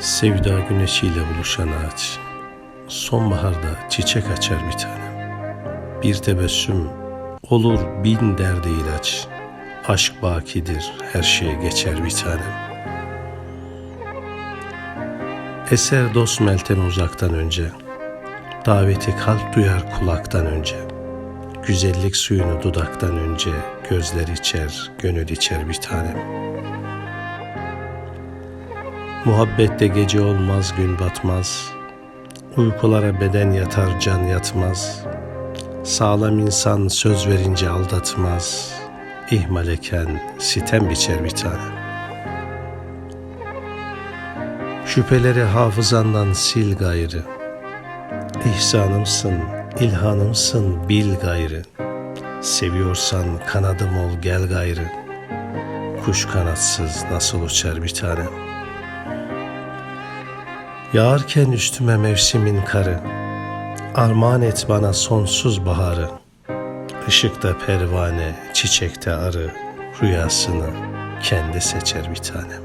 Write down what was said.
Sevda güneşiyle buluşan ağaç. Sonbaharda çiçek açar bir tanem. Bir tebessüm olur bin derde ilaç. Aşk bakidir, her şeye geçer bir tanem. Eser dost Meltem uzaktan önce. Daveti kalp duyar kulaktan önce. Güzellik suyunu dudaktan önce. Gözler içer, gönül içer bir tanem. Muhabbette gece olmaz gün batmaz. Uykulara beden yatar can yatmaz. Sağlam insan söz verince aldatmaz. İhmal eken sitem biçer bir tane. Şüpheleri hafızandan sil gayrı. İhsanımsın, ilhanımsın bil gayrı. Seviyorsan kanadım ol gel gayrı. Kuş kanatsız nasıl uçar bir tanem. Yağarken üstüme mevsimin karı, armağan et bana sonsuz baharı. Işıkta pervane, çiçekte arı, rüyasını kendi seçer bir tanem.